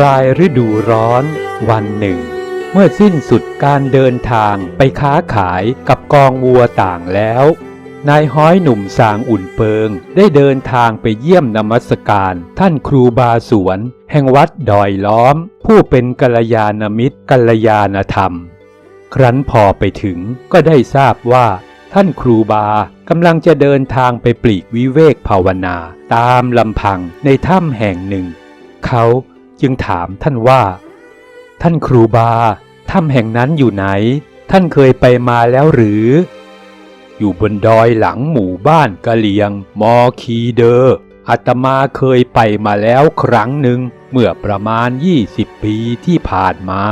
ปลายฤดูร้อนวันหนึ่ง เมื่อสิ้นสุดการเดินทางไปค้าขายกับกองวัวต่างแล้ว นายห้อยหนุ่มสางอุ่นเปิง ได้เดินทางไปเยี่ยมนมัสการ ท่านครูบาสวน แห่งวัดดอยล้อม ผู้เป็นกัลยาณมิตรกัลยาณธรรม ครั้นพอไปถึงก็ได้ทราบว่าท่านครูบากำลังจะเดินทางไปปลีกวิเวกภาวนา ตามลำพังในถ้ำแห่งหนึ่ง เขา จึงถามท่านว่า ท่านครูบาถ้ำแห่งนั้นอยู่ไหน ท่านเคยไปมาแล้วหรือ อยู่บนดอยหลังหมู่บ้านกะเหลียง มอคีเดอร์อาตมาเคยไปมาแล้วครั้งหนึ่ง เมื่อประมาณ 20 ปีที่ผ่านมา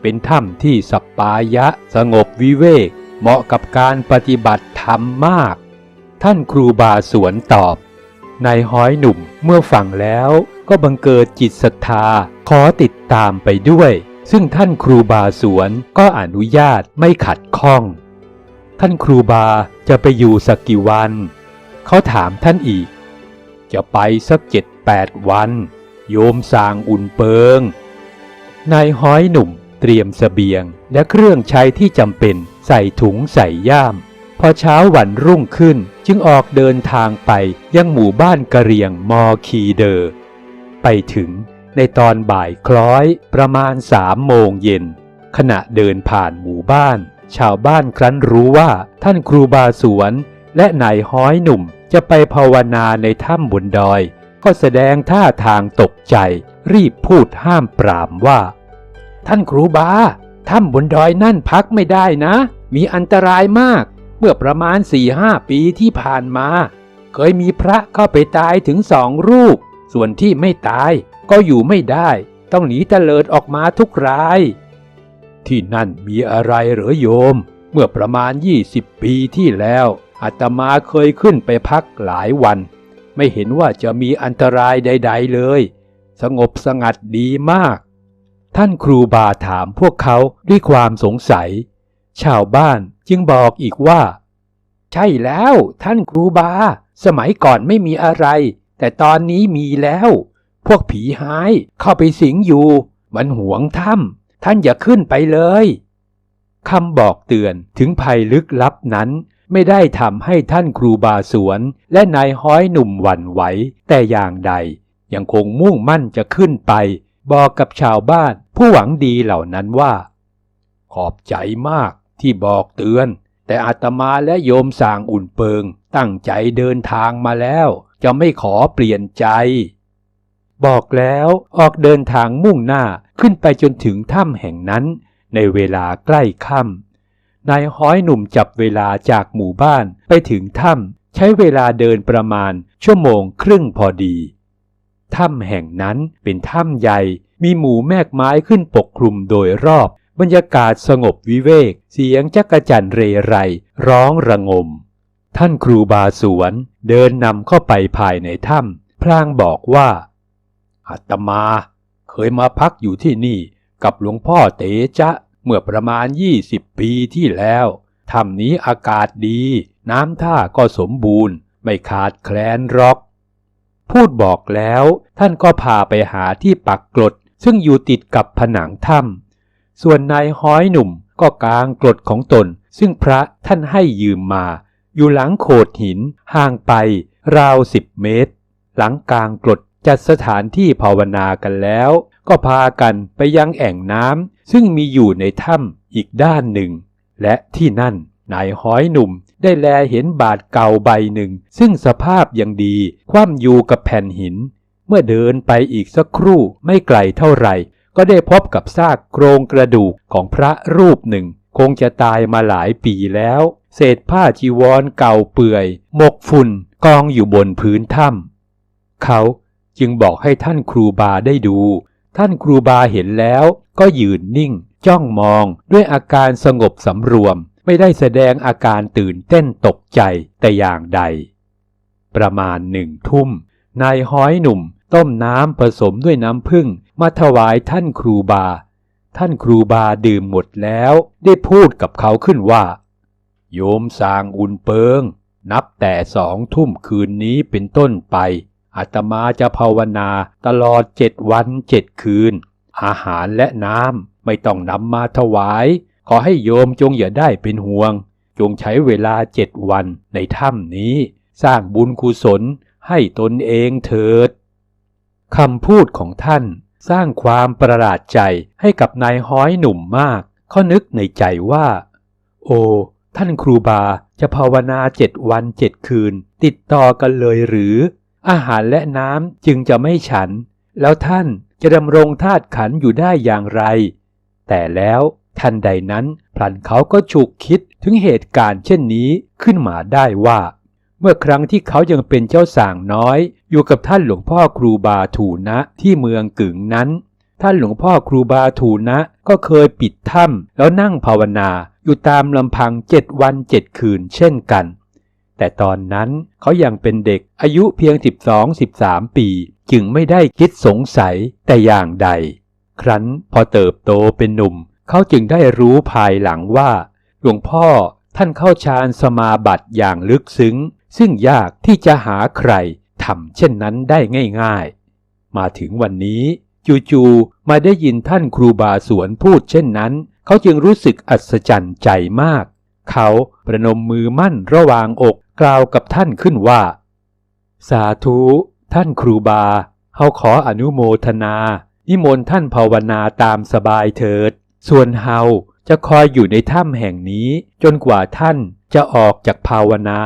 เป็นถ้ำที่สปายะสงบวิเวก เหมาะกับการปฏิบัติธรรมมาก ท่านครูบาสวนตอบ นายห้อยหนุ่มเมื่อฟังแล้วก็บังเกิดจิตศรัทธา ขอติดตามไปด้วย ซึ่งท่านครูบาสวนก็อนุญาตไม่ขัดข้อง ท่านครูบาจะไปอยู่สักกี่วัน เขาถามท่านอีก จะไปสักเจ็ดแปดวัน โยมสร้างอุ่นเปิง นายห้อยหนุ่มเตรียมเสบียงและเครื่องใช้ที่จำเป็นใส่ถุงใส่ย่าม พอเช้าวันรุ่งขึ้นจึงออกเดินทางไปยังหมู่บ้านกะเรียงมอคีเดอร์ไปถึงในตอนบ่ายคล้อยประมาณสามโมงเย็น ขณะเดินผ่านหมู่บ้าน ชาวบ้านครั้นรู้ว่าท่านครูบาสวน และนายห้อยหนุ่มจะไปภาวนาในถ้ำบนดอย ก็แสดงท่าทางตกใจ รีบพูดห้ามปรามว่า ท่านครูบาถ้ำบนดอยนั่นพักไม่ได้นะ มีอันตรายมาก เมื่อประมาณสี่ห้าปีที่ผ่านมา เคยมีพระเข้าไปตายถึงสองรูป ส่วนที่ไม่ตายก็อยู่ไม่ได้ ต้องหนีเตลิดออกมาทุกราย ที่นั่นมีอะไรเหรือโยม เมื่อประมาณ 20 ปีที่แล้วอาตมาเคยขึ้นไปพักหลายวัน ไม่เห็นว่าจะมีอันตรายใด ๆเลย สงบสงัดดีมาก ท่านครูบาถามพวกเขาด้วยความสงสัย ชาวบ้าน จึงบอกอีกว่า ใช่แล้วท่านครูบา สมัยก่อนไม่มีอะไร แต่ตอนนี้มีแล้ว พวกผีหายเข้าไปสิงอยู่ มันหวงถ้ำท่านอย่าขึ้นไปเลยคำบอกเตือนถึงภัยลึกลับนั้น ไม่ได้ทำให้ท่านครูบาสวน และนายห้อยหนุ่มหวั่นไหวแต่อย่างใด ยังคงมุ่งมั่นจะขึ้นไป บอกกับชาวบ้านผู้หวังดีเหล่านั้นว่า ขอบใจมาก ที่บอกเตือน แต่อาตมาและโยมสางอุ่นเปิง ตั้งใจเดินทางมาแล้ว จะไม่ขอเปลี่ยนใจ บอกแล้วออกเดินทางมุ่งหน้าขึ้นไปจนถึงถ้ำแห่งนั้น ในเวลาใกล้ค่ำนายห้อยหนุ่มจับเวลาจากหมู่บ้านไปถึงถ้ำใช้เวลาเดินประมาณชั่วโมงครึ่งพอดีถ้ำแห่งนั้นเป็นถ้ำใหญ่มีหมู่แมกไม้ขึ้นปกคลุมโดยรอบ บรรยากาศสงบวิเวก เสียงจักจั่นเรไร ร้องระงม ท่านครูบาสวนเดินนำเข้าไปภายในถ้ำพลางบอกว่าอาตมาเคยมาพักอยู่ที่นี่กับหลวงพ่อเตจะเมื่อประมาณ 20 ปีที่แล้วถ้ำนี้อากาศดี น้ำท่าก็สมบูรณ์ ไม่ขาดแคลนหรอก พูดบอกแล้วท่านก็พาไปหาที่ปักกรดซึ่งอยู่ติดกับผนังถ้ำ ส่วนนายห้อยหนุ่มก็กางกรดของตน ซึ่งพระท่านให้ยืมมา อยู่หลังโขดหินห่างไปราวสิบเมตร หลังกางกรดจัดสถานที่ภาวนากันแล้ว ก็พากันไปยังแอ่งน้ำซึ่งมีอยู่ในถ้ำอีกด้านหนึ่ง และที่นั่นนายห้อยหนุ่มได้แลเห็นบาทเก่าใบหนึ่ง ซึ่งสภาพยังดี คว่ำอยู่กับแผ่นหิน เมื่อเดินไปอีกสักครู่ไม่ไกลเท่าไหร่ ก็ได้พบกับซากโครงกระดูกของพระรูปหนึ่ง คงจะตายมาหลายปีแล้ว เศษผ้าจีวรเก่าเปื่อย หมกฝุ่นกองอยู่บนพื้นถ้ำเขาจึงบอกให้ท่านครูบาได้ดู ท่านครูบาเห็นแล้ว ก็ยืนนิ่ง จ้องมองด้วยอาการสงบสำรวม ไม่ได้แสดงอาการตื่นเต้นตกใจแต่อย่างใด ประมาณหนึ่งทุ่มนายห้อยหนุ่มต้มน้ำผสมด้วยน้ำผึ้ง มาถวายท่านครูบา ท่านครูบาดื่มหมดแล้วได้พูดกับเขาขึ้นว่า โยมสางอุ่นเปิง นับแต่สองทุ่มคืนนี้เป็นต้นไปอาตมาจะภาวนาตลอดเจ็ดวันเจ็ดคืน อาหารและน้ำไม่ต้องนำมาถวาย ขอให้โยมจงอย่าได้เป็นห่วง จงใช้เวลาเจ็ดวันในถ้ำนี้ สร้างบุญกุศลให้ตนเองเถิดคำพูดของท่าน สร้างความประหลาดใจให้กับนายห้อยหนุ่มมาก เขานึกในใจว่า โอ้ท่านครูบาจะภาวนาเจ็ดวันเจ็ดคืน ติดต่อกันเลยหรือ อาหารและน้ำจึงจะไม่ฉัน แล้วท่านจะดำรงธาตุขันอยู่ได้อย่างไร แต่แล้วทันใดนั้นพลันเขาก็ฉุกคิดถึงเหตุการณ์เช่นนี้ขึ้นมาได้ว่า เมื่อครั้งที่เขายังเป็นเจ้าสางน้อย อยู่กับท่านหลวงพ่อครูบาถูนะที่เมืองกึ่งนั้น ท่านหลวงพ่อครูบาถูนะก็เคยปิดถ้ำแล้วนั่งภาวนาอยู่ตามลำพังเจ็ดวันเจ็ดคืนเช่นกัน แต่ตอนนั้นเขายังเป็นเด็กอายุเพียง 12-13 ปี จึงไม่ได้คิดสงสัยแต่อย่างใด ครั้นพอเติบโตเป็นหนุ่ม เขาจึงได้รู้ภายหลังว่า หลวงพ่อท่านเข้าฌานสมาบัติอย่างลึกซึ้ง ซึ่งยากที่จะหาใครทำเช่นนั้นได้ง่ายๆ มาถึงวันนี้ จู่ๆมาได้ยินท่านครูบาสวนพูดเช่นนั้น เขาจึงรู้สึกอัศจรรย์ใจมาก เขาประนมมือมั่นระหว่างอกกล่าวกับท่านขึ้นว่า สาธุ ท่านครูบาเฮาขออนุโมทนา นิมนต์ท่านภาวนาตามสบายเถิด ส่วนเฮาจะคอยอยู่ในถ้ำแห่งนี้จนกว่าท่านจะออกจากภาวนา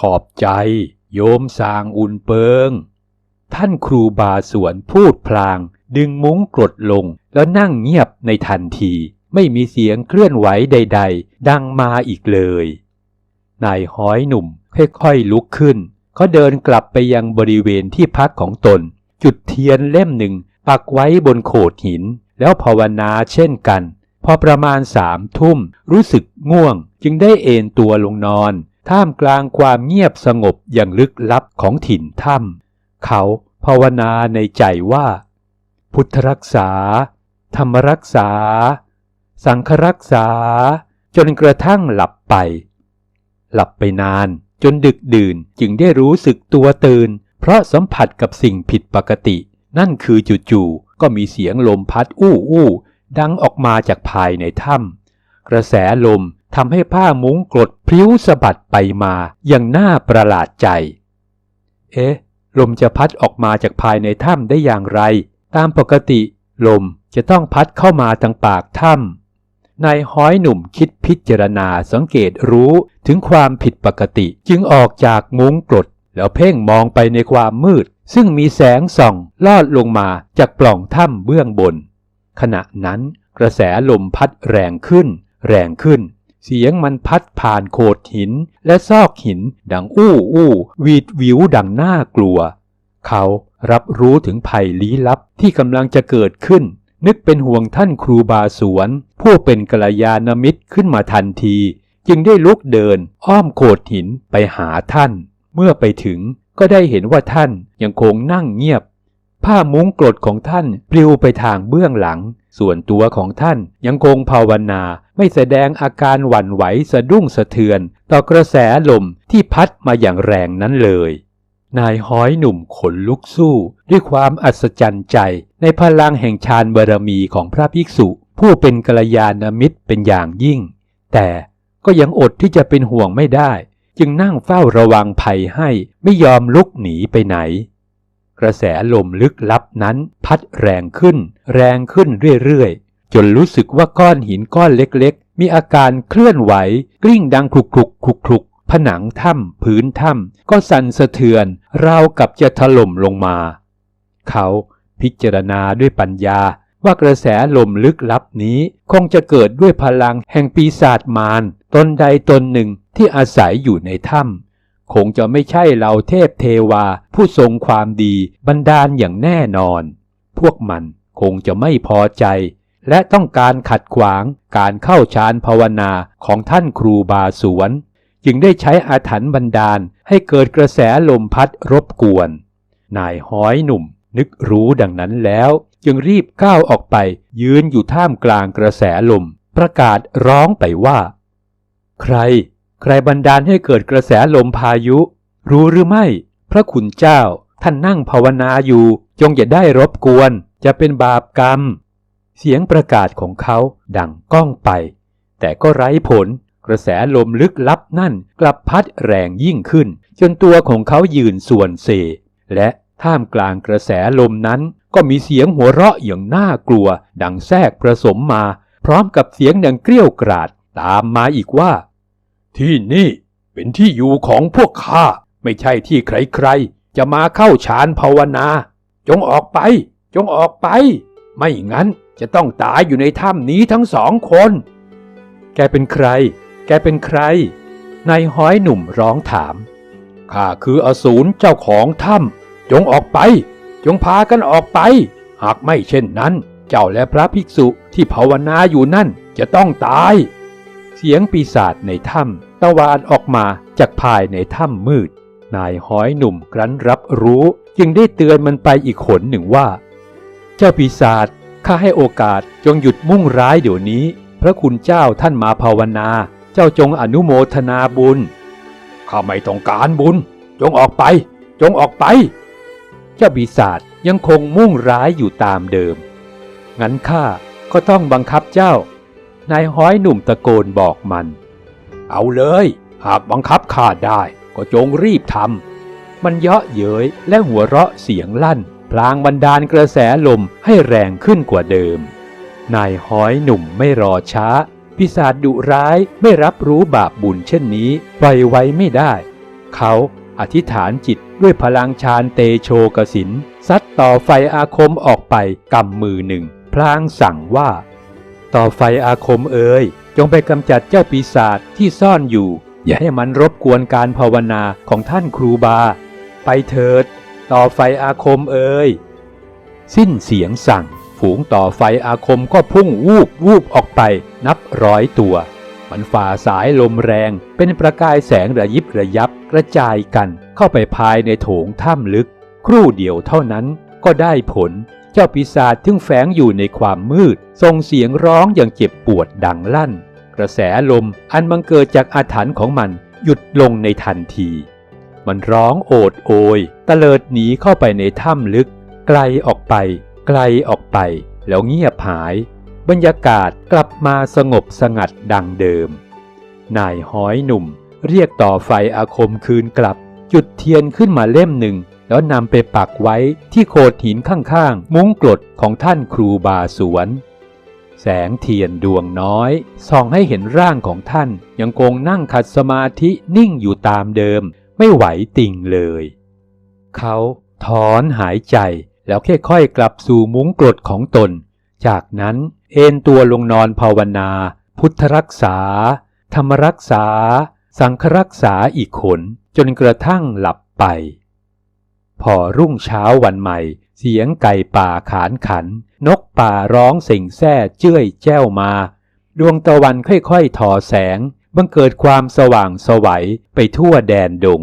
ขอบใจโยมสางอุ่นเปิง ท่านครูบาสวนพูดพลาง ดึงมุ้งกรดลงแล้วนั่งเงียบในทันที ไม่มีเสียงเคลื่อนไหวใด ๆ ดังมาอีกเลย นายห้อยหนุ่มค่อยๆลุกขึ้นเขาเดินกลับไปยังบริเวณที่พักของตน จุดเทียนเล่มหนึ่งปักไว้บนโขดหิน แล้วภาวนาเช่นกัน พอประมาณสามทุ่มรู้สึกง่วงจึงได้เอนตัวลงนอน ท่ามกลางความเงียบสงบอย่างลึกลับของถิ่นถ้ำเขาภาวนาในใจว่า พุทธรักษา ธรรมรักษา สังฆรักษา จนกระทั่งหลับไป หลับไปนานจนดึกดื่นจึงได้รู้สึกตัวตื่น เพราะสัมผัสกับสิ่งผิดปกติ นั่นคือจู่ๆก็มีเสียงลมพัดอู้อู้ดังออกมาจากภายในถ้ำกระแสลม ทำให้ผ้ามุ้งกรดพลิ้วสะบัดไปมาอย่างน่าประหลาดใจ เอ๊ะ ลมจะพัดออกมาจากภายในถ้ำได้อย่างไร ตามปกติ ลมจะต้องพัดเข้ามาทางปากถ้ำนายห้อยหนุ่มคิดพิจารณาสังเกตรู้ถึงความผิดปกติจึงออกจากมุ้งกรดแล้วเพ่งมองไปในความมืด ซึ่งมีแสงส่องลอดลงมาจากปล่องถ้ำเบื้องบน ขณะนั้นกระแสลมพัดแรงขึ้น แรงขึ้น เสียงมันพัดผ่านโขดหินและซอกหิน ดังอู้อู้วีดวิวดังน่ากลัว เขารับรู้ถึงภัยลี้ลับที่กำลังจะเกิดขึ้น นึกเป็นห่วงท่านครูบาสวน ผู้เป็นกัลยาณมิตรขึ้นมาทันที จึงได้ลุกเดิน อ้อมโขดหินไปหาท่าน เมื่อไปถึงก็ได้เห็นว่าท่านยังคงนั่งเงียบ ผ้ามุ้งกรดของท่านปลิวไปทางเบื้องหลัง ส่วนตัวของท่านยังคงภาวนา ไม่แสดงอาการหวั่นไหวสะดุ้งสะเทือน ต่อกระแสลมที่พัดมาอย่างแรงนั้นเลย นายห้อยหนุ่มขนลุกสู้ ด้วยความอัศจรรย์ใจ ในพลังแห่งฌานบารมีของพระภิกษุ ผู้เป็นกัลยาณมิตรเป็นอย่างยิ่ง แต่ก็ยังอดที่จะเป็นห่วงไม่ได้ จึงนั่งเฝ้าระวังภัยให้ไม่ยอมลุกหนีไปไหน กระแสลมลึกลับนั้นพัดแรงขึ้น แรงขึ้นเรื่อยๆ จนรู้สึกว่าก้อนหินก้อนเล็กๆ มีอาการเคลื่อนไหว กลิ้งดังคลุกคลุกคลุกคลุกผนังถ้ำพื้นถ้ำก็สั่นสะเทือน ราวกับจะถล่มลงมา เขาพิจารณาด้วยปัญญาว่ากระแสลมลึกลับนี้คงจะเกิดด้วยพลังแห่งปีศาจมารตนใดตนหนึ่งที่อาศัยอยู่ในถ้ำคงจะไม่ใช่เหล่าเทพเทวา ผู้ทรงความดีบันดาลอย่างแน่นอน พวกมันคงจะไม่พอใจ และต้องการขัดขวางการเข้าฌานภาวนาของท่านครูบาสวน จึงได้ใช้อาถรรพ์บันดาลให้เกิดกระแสลมพัดรบกวน นายห้อยหนุ่มนึกรู้ดังนั้นแล้ว จึงรีบก้าวออกไปยืนอยู่ท่ามกลางกระแสลม ประกาศร้องไปว่า ใคร ใครบันดาลให้เกิดกระแสลมพายุ รู้หรือไม่ พระคุณเจ้าท่านนั่งภาวนาอยู่ จงอย่าได้รบกวน จะเป็นบาปกรรม เสียงประกาศของเขาดังก้องไป แต่ก็ไร้ผลกระแสลมลึกลับนั่นกลับพัดแรงยิ่งขึ้น จนตัวของเขายืนส่วนเซ และท่ามกลางกระแสลมนั้น ก็มีเสียงหัวเราะอย่างน่ากลัว ดังแทรกประสมมา พร้อมกับเสียงดังเกรี้ยวกราด ตามมาอีกว่า ที่นี่เป็นที่อยู่ของพวกข้าไม่ใช่ที่ใครๆ จะมาเข้าฌานภาวนา จงออกไป จงออกไป ไม่งั้น จะต้องตายอยู่ในถ้ำนี้ทั้งสองคน แกเป็นใคร แกเป็นใคร นายห้อยหนุ่มร้องถาม ข้าคืออสูรเจ้าของถ้ำจงออกไป จงพากันออกไป หากไม่เช่นนั้น เจ้าและพระภิกษุที่ภาวนาอยู่นั่นจะต้องตาย เสียงปีศาจในถ้ำตะวานออกมาจากภายในถ้ำมืด นายห้อยหนุ่มรั้นรับรู้ จึงได้เตือนมันไปอีกขนหนึ่งว่า เจ้าปีศาจ ข้าให้โอกาสจงหยุดมุ่งร้ายเดี๋ยวนี้ พระคุณเจ้าท่านมาภาวนา เจ้าจงอนุโมทนาบุญ ข้าไม่ต้องการบุญ จงออกไป จงออกไป เจ้าปีศาจยังคงมุ่งร้ายอยู่ตามเดิม งั้นข้าก็ต้องบังคับเจ้า นายห้อยหนุ่มตะโกนบอกมัน เอาเลย หากบังคับข้าได้ ก็จงรีบทำมันเยาะเย้ยและหัวเราะเสียงลั่น ลางบันดาลกระแสลมให้แรงขึ้นกว่าเดิม นายห้อยหนุ่มไม่รอช้า ปีศาจดุร้ายไม่รับรู้บาปบุญเช่นนี้ปล่อยไว้ไม่ได้ เขาอธิษฐานจิตด้วยพลังฌานเตโชกสินซัดต่อไฟอาคมออกไปกำมือหนึ่ง พลางสั่งว่า ต่อไฟอาคมเอ่ยจงไปกำจัดเจ้าปีศาจที่ซ่อนอยู่ อย่าให้มันรบกวนการภาวนาของท่านครูบา ไปเถิด ต่อไฟอาคมเอ่ยสิ้นเสียงสั่ง ฝูงต่อไฟอาคมก็พุ่งวูบวูบออกไปนับร้อยตัว มันฝ่าสายลมแรงเป็นประกายแสงระยิบระยับกระจายกันเข้าไปภายในโถงถ้ำลึก ครู่เดียวเท่านั้นก็ได้ผล เจ้าปีศาจทึ่งแฝงอยู่ในความมืดส่งเสียงร้องอย่างเจ็บปวดดังลั่น กระแสลมอันบังเกิดจากอาถรรพ์ของมันหยุดลงในทันที มันร้องโอดโอยตะเลิดหนีเข้าไปในถ้ำลึก ไกลออกไป ไกลออกไป แล้วเงียบหาย บรรยากาศกลับมาสงบสงัดดังเดิม นายห้อยหนุ่ม เรียกต่อไฟอาคมคืนกลับ จุดเทียนขึ้นมาเล่มหนึ่ง แล้วนำไปปักไว้ที่โขดหินข้างๆ มุ้งกรดของท่านครูบาสวนแสงเทียนดวงน้อยส่องให้เห็นร่างของท่านยังคงนั่งขัดสมาธินิ่งอยู่ตามเดิม ไม่ไหวติ่งเลย เขาถอนหายใจแล้วค่อยๆกลับสู่มุ้งกรดของตน จากนั้นเอนตัวลงนอนภาวนา พุทธรักษา ธรรมรักษา สังครักษาอีกขน จนกระทั่งหลับไป พอรุ่งเช้าวันใหม่ เสียงไก่ป่าขานขัน นกป่าร้องเส่งแซ่เจ้ยแจ้วมา ดวงตะวันค่อยๆทอแสง บังเกิดความสว่างสวัยไปทั่วแดนดง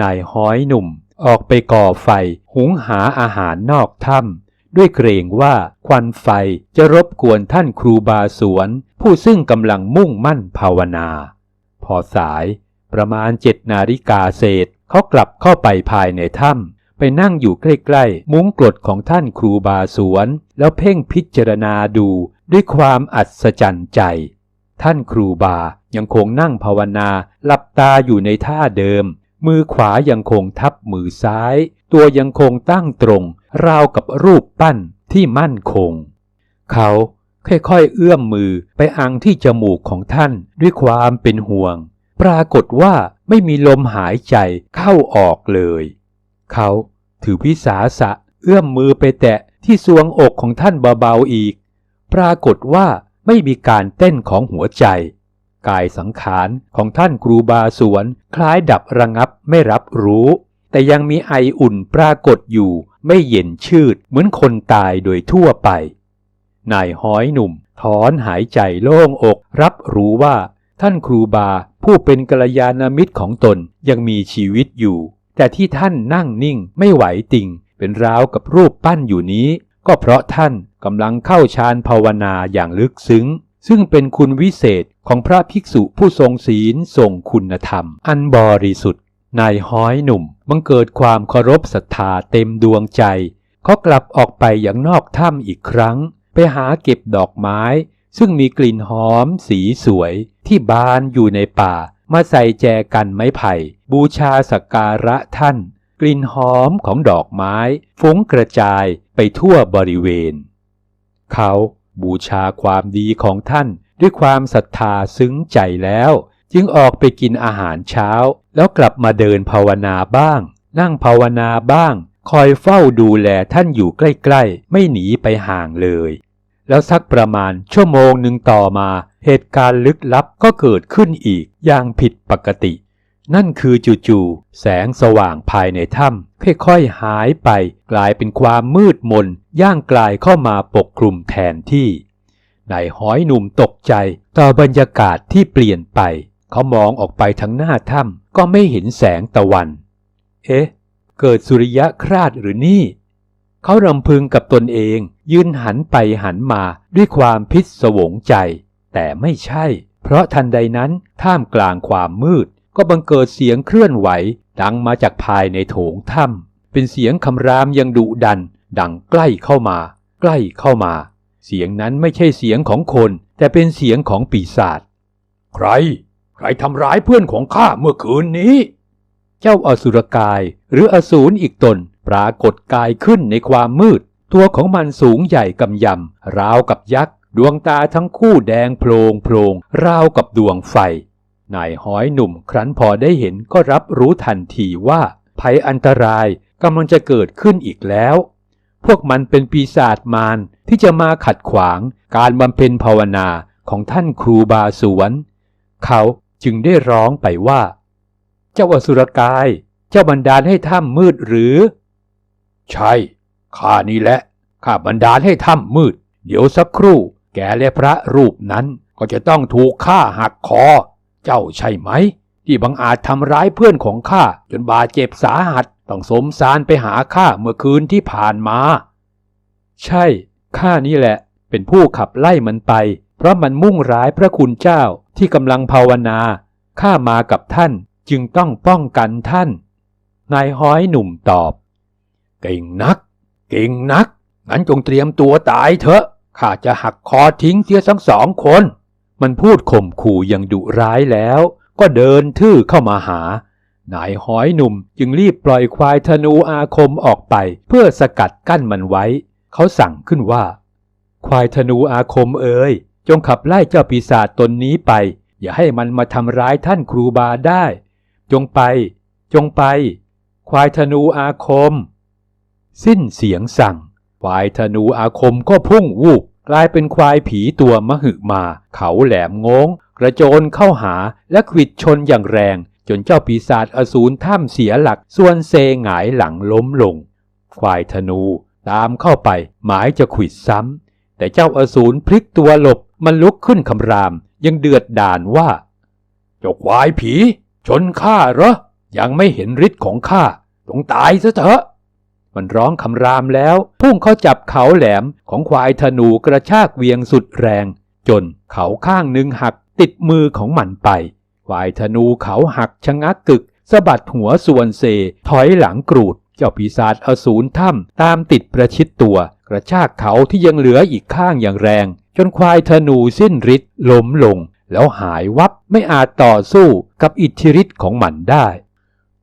นายห้อยหนุ่มออกไปก่อไฟหุงหาอาหารนอกถ้ำด้วยเกรงว่าควันไฟจะรบกวนท่านครูบาสวน ผู้ซึ่งกำลังมุ่งมั่นภาวนา พอสายประมาณเจ็ดนาฬิกาเศษเขากลับเข้าไปภายในถ้ำไปนั่งอยู่ใกล้ๆ มุ้งกรดของท่านครูบาสวน แล้วเพ่งพิจารณาดูด้วยความอัศจรรย์ใจ ท่านครูบายังคงนั่งภาวนา หลับตาอยู่ในท่าเดิม มือขวายังคงทับมือซ้าย ตัวยังคงตั้งตรง ราวกับรูปปั้นที่มั่นคง เขาค่อยๆ เอื้อมมือไปอังที่จมูกของท่านด้วยความเป็นห่วง ปรากฏว่าไม่มีลมหายใจเข้าออกเลย เขาถือวิสาสะเอื้อมมือไปแตะที่สวงอกของท่านเบาๆอีก ปรากฏว่า ไม่มีการเต้นของหัวใจ กายสังขารของท่านครูบาสวน คล้ายดับระงับไม่รับรู้ แต่ยังมีไออุ่นปรากฏอยู่ไม่เย็นชืดเหมือนคนตายโดยทั่วไป นายห้อยหนุ่มถอนหายใจโล่งอกรับรู้ว่า ท่านครูบาผู้เป็นกัลยาณมิตรของตนยังมีชีวิตอยู่ แต่ที่ท่านนั่งนิ่งไม่ไหวติงเป็นราวกับรูปปั้นอยู่นี้ ก็เพราะท่าน กำลังเข้าฌานภาวนาอย่างลึกซึ้ง ซึ่งเป็นคุณวิเศษของพระภิกษุผู้ทรงศีลทรงคุณธรรม อันบริสุทธิ์นายห้อยหนุ่มบังเกิดความเคารพศรัทธาเต็มดวงใจเขากลับออกไปอย่างนอกถ้ำอีกครั้ง ไปหาเก็บดอกไม้ ซึ่งมีกลิ่นหอมสีสวย ที่บานอยู่ในป่า มาใส่แจกันไม้ไผ่ บูชาสักการะท่าน กลิ่นหอมของดอกไม้ฟุ้งกระจายไปทั่วบริเวณ เขาบูชาความดีของท่าน ด้วยความศรัทธาซึ้งใจแล้ว จึงออกไปกินอาหารเช้า แล้วกลับมาเดินภาวนาบ้าง นั่งภาวนาบ้าง คอยเฝ้าดูแลท่านอยู่ใกล้ๆ ไม่หนีไปห่างเลย แล้วสักประมาณชั่วโมงหนึ่งต่อมา เหตุการณ์ลึกลับก็เกิดขึ้นอีกอย่างผิดปกติ นั่นคือจู่ๆแสงสว่างภายในถ้ำค่อยๆหายไป กลายเป็นความมืดมนย่างกลายเข้ามาปกคลุมแทนที่นายห้อยหนุ่มตกใจต่อบรรยากาศที่เปลี่ยนไป เขามองออกไปทางหน้าถ้ำก็ไม่เห็นแสงตะวัน เอ๊ะ เกิดสุริยะคราดหรือนี่ เขารำพึงกับตนเองยืนหันไปหันมาด้วยความพิศวงใจ แต่ไม่ใช่ เพราะทันใดนั้นท่ามกลางความมืด ก็บังเกิดเสียงเคลื่อนไหว ดังมาจากภายในโถงถ้ำเป็นเสียงคำรามยังดุดัน ดังใกล้เข้ามา ใกล้เข้ามา เสียงนั้นไม่ใช่เสียงของคน แต่เป็นเสียงของปีศาจใคร ใครทำร้ายเพื่อนของข้าเมื่อคืนนี้ เจ้าอสุรกายหรืออสูรอีกตนปรากฏกายขึ้นในความมืด ตัวของมันสูงใหญ่กำยำราวกับยักษ์ ดวงตาทั้งคู่แดงโพลงโพลงราวกับดวงไฟ นายห้อยหนุ่มครั้นพอได้เห็นก็รับรู้ทันทีว่า ภัยอันตรายกำลังจะเกิดขึ้นอีกแล้ว พวกมันเป็นปีศาจมารที่จะมาขัดขวางการบำเพ็ญภาวนาของท่านครูบาสวน เขาจึงได้ร้องไปว่า เจ้าอสุรกาย เจ้าบันดาลให้ถ้ำมืดหรือ ใช่ข้านี่แหละข้าบันดาลให้ถ้ำมืด เดี๋ยวสักครู่ แกและพระรูปนั้นก็จะต้องถูกฆ่าหักคอ เจ้าใช่ไหม ที่บังอาจทำร้ายเพื่อนของข้าจนบาดเจ็บสาหัสต้องสมสารไปหาข้าเมื่อคืนที่ผ่านมา ใช่ข้านี่แหละ เป็นผู้ขับไล่มันไป เพราะมันมุ่งร้ายพระคุณเจ้าที่กำลังภาวนาข้ามากับท่านจึงต้องป้องกันท่าน นายห้อยหนุ่มตอบ เก่งนัก เก่งนัก งั้นจงเตรียมตัวตายเถอะข้าจะหักคอทิ้งเสียทั้งสองคน มันพูดข่มขู่อย่างดุร้ายแล้ว ก็เดินทื่อเข้ามาหา นายห้อยหนุ่มจึงรีบปล่อยควายธนูอาคมออกไป เพื่อสกัดกั้นมันไว้ เขาสั่งขึ้นว่า ควายธนูอาคมเอ๋ยจงขับไล่เจ้าปีศาจตนนี้ไป อย่าให้มันมาทำร้ายท่านครูบาได้ จงไป จงไป ควายธนูอาคม สิ้นเสียงสั่งควายธนูอาคมก็พุ่งวูบ กลายเป็นควายผีตัวมหึมา เขาแหลมงง กระโจนเข้าหาและขวิดชนอย่างแรง จนเจ้าปีศาจอสูรถ้ำเสียหลัก ส่วนเซหงายหลังล้มลง ควายธนูตามเข้าไป หมายจะขวิดซ้ำ แต่เจ้าอสูรพลิกตัวหลบมันลุกขึ้นคำราม ยังเดือดด่านว่า เจ้าควายผี ชนข้าเหรอ ยังไม่เห็นฤทธิ์ของข้าจงตายซะเถอะ มันร้องคำรามแล้วพุ่งเข้าจับเขาแหลมของควายธนูกระชากเวียงสุดแรง จนเขาข้างหนึ่งหักติดมือของมันไป ควายธนูเขาหักชะงักกึกสะบัดหัวส่วนเซ ถอยหลังกรูด เจ้าปีศาจอสูรถ้ำตามติดประชิดตัว กระชากเขาที่ยังเหลืออีกข้างอย่างแรง จนควายธนูสิ้นฤทธิ์ล้มลง แล้วหายวับไม่อาจต่อสู้กับอิทธิฤทธิ์ของมันได้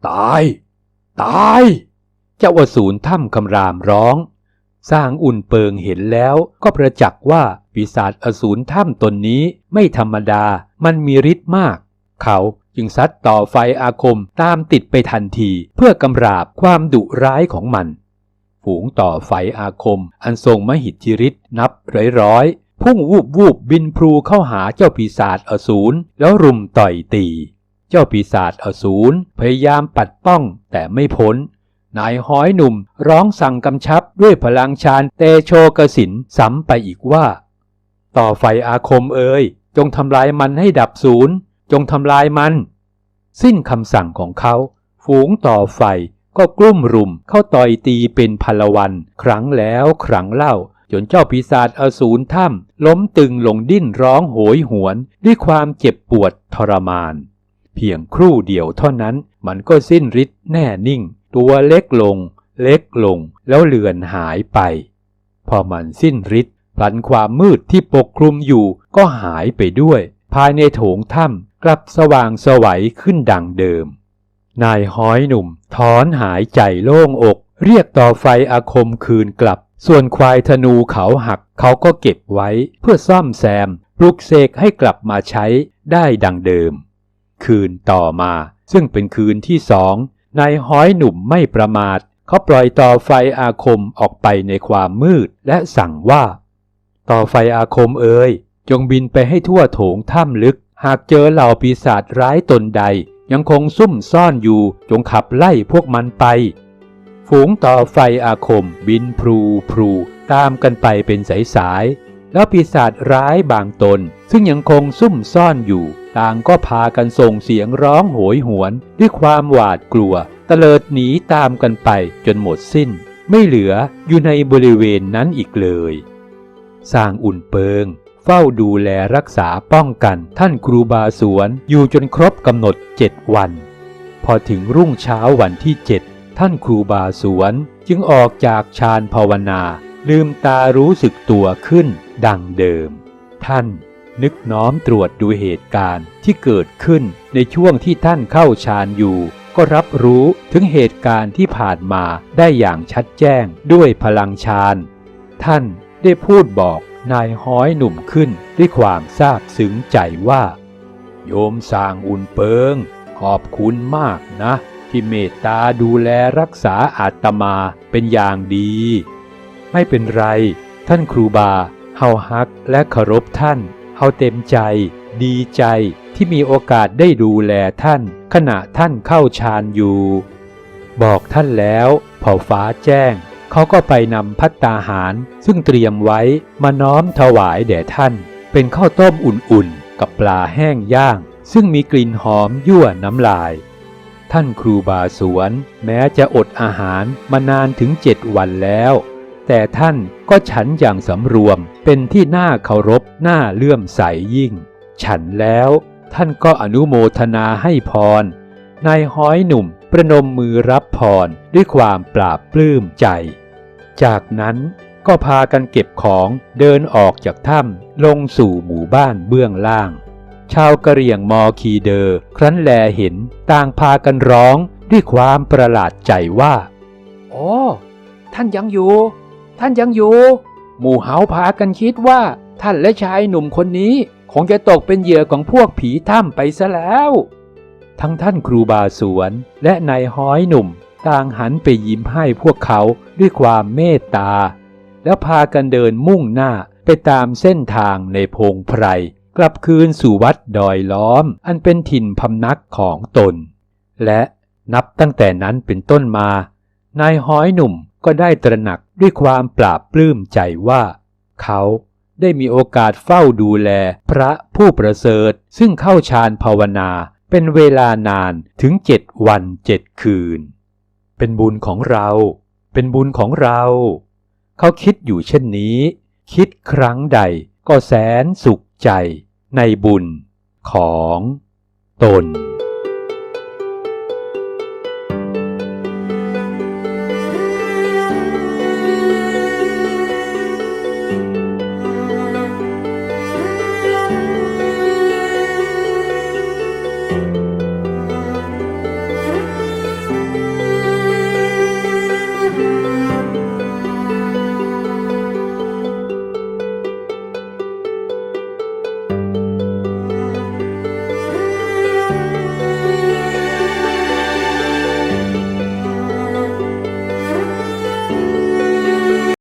ตาย ตาย เจ้าอสูรถ้ำคำรามร้อง สร้างอุ่นเปิงเห็นแล้วก็ประจักษ์ว่าปีศาจอสูรถ้ำตนนี้ไม่ธรรมดามันมีฤทธิ์มาก เขาจึงซัดต่อไฟอาคมตามติดไปทันทีเพื่อกำราบความดุร้ายของมัน ฝูงต่อไฟอาคมอันทรงมหิทธิฤทธิ์นับร้อยๆ พุ่งวูบวูบบินพลูเข้าหาเจ้าปีศาจอสูรแล้วรุมต่อยตี เจ้าปีศาจอสูรพยายามปัดป้องแต่ไม่พ้น นายห้อยหนุ่มร้องสั่งกำชับด้วยพลังชาญเตโชกสินซ้ำไปอีกว่า ต่อไฟอาคมเอ่ยจงทำลายมันให้ดับศูนย์ จงทำลายมัน สิ้นคำสั่งของเขา ฝูงต่อไฟก็กลุ่มรุมเข้าต่อยตีเป็นพลวัน ครั้งแล้วครั้งเล่า จนเจ้าปีศาจอสูรถ้ำล้มตึงลงดิ้นร้องโหยหวน ด้วยความเจ็บปวดทรมาน เพียงครู่เดียวเท่านั้นมันก็สิ้นฤทธิ์แน่นิ่ง ตัวเล็กลง เล็กลง แล้วเลือนหายไป พอมันสิ้นฤทธิ์พลันความมืดที่ปกคลุมอยู่ก็หายไปด้วย ภายในโถงถ้ำกลับสว่างสวัยขึ้นดังเดิม นายห้อยหนุ่มถอนหายใจโล่งอก เรียกต่อไฟอาคมคืนกลับ ส่วนควายธนูเขาหักเขาก็เก็บไว้เพื่อซ่อมแซมปลุกเสกให้กลับมาใช้ได้ดังเดิม คืนต่อมาซึ่งเป็นคืนที่สอง นายห้อยหนุ่มไม่ประมาท เขาปล่อยต่อไฟอาคมออกไปในความมืดและสั่งว่า ต่อไฟอาคมเอ่ยจงบินไปให้ทั่วโถงถ้ำลึก หากเจอเหล่าปีศาจร้ายตนใด ยังคงซุ่มซ่อนอยู่ จงขับไล่พวกมันไป ฝูงต่อไฟอาคมบินพลูพลูตามกันไปเป็นสายสายๆแล้วปีศาจร้ายบางตน ซึ่งยังคงซุ่มซ่อนอยู่ ต่างก็พากันส่งเสียงร้องโหยหวน ด้วยความหวาดกลัวตะเลิดหนีตามกันไปจนหมดสิ้น ไม่เหลืออยู่ในบริเวณนั้นอีกเลยสร้างอุ่นเปิง เฝ้าดูแลรักษาป้องกันท่านครูบาสวนอยู่จนครบกำหนดเจ็ดวัน พอถึงรุ่งเช้าวันที่เจ็ดท่านครูบาสวนจึงออกจากฌานภาวนา ลืมตารู้สึกตัวขึ้นดังเดิม ท่าน นึกน้อมตรวจดูเหตุการณ์ที่เกิดขึ้นในช่วงที่ท่านเข้าฌานอยู่ ก็รับรู้ถึงเหตุการณ์ที่ผ่านมาได้อย่างชัดแจ้งด้วยพลังฌานท่านได้พูดบอกนายห้อยหนุ่มขึ้นด้วยความซาบซึ้งใจว่า โยมสร้างอุ่นเปิง ขอบคุณมากนะ ที่เมตตาดูแลรักษาอาตมาเป็นอย่างดี ไม่เป็นไร ท่านครูบาเฮาฮักและเคารพท่าน เฮาเต็มใจ ดีใจที่มีโอกาสได้ดูแลท่าน ขณะท่านเข้าฌานอยู่ บอกท่านแล้วพอฟ้าแจ้ง เขาก็ไปนำพัตตาหาร ซึ่งเตรียมไว้มาน้อมถวายแด่ท่าน เป็นข้าวต้มอุ่นๆ กับปลาแห้งย่าง ซึ่งมีกลิ่นหอมยั่วน้ำลาย ท่านครูบาสวน แม้จะอดอาหารมานานถึงเจ็ดวันแล้ว แต่ท่านก็ฉันอย่างสำรวม เป็นที่น่าเคารพน่าเลื่อมใสยิ่ง ฉันแล้วท่านก็อนุโมทนาให้พร นายห้อยหนุ่มประนมมือรับพรด้วยความปราบปลื้มใจ จากนั้นก็พากันเก็บของเดินออกจากถ้ำลงสู่หมู่บ้านเบื้องล่าง ชาวกะเหรี่ยงมอคีเดอร์ครั้นแลเห็นต่างพากันร้องด้วยความประหลาดใจว่า โอ้ ท่านยังอยู่ ท่านยังอยู่ หมู่เฮาพากันคิดว่า ท่านและชายหนุ่มคนนี้ คงจะตกเป็นเหยื่อของพวกผีถ้ำไปซะแล้ว ทั้งท่านครูบาสวนและนายห้อยหนุ่ม ต่างหันไปยิ้มให้พวกเขาด้วยความเมตตา แล้วพากันเดินมุ่งหน้าไปตามเส้นทางในพงไพรกลับคืนสู่วัดดอยล้อม อันเป็นถิ่นพำนักของตน และนับตั้งแต่นั้นเป็นต้นมา นายห้อยหนุ่ม ก็ได้ตระหนักด้วยความปราบปลื้มใจว่า เขาได้มีโอกาสเฝ้าดูแลพระผู้ประเสริฐ ซึ่งเข้าฌานภาวนาเป็นเวลานานถึงเจ็ดวันเจ็ดคืน เป็นบุญของเรา เป็นบุญของเรา เขาคิดอยู่เช่นนี้ คิดครั้งใดก็แสนสุขใจในบุญของตน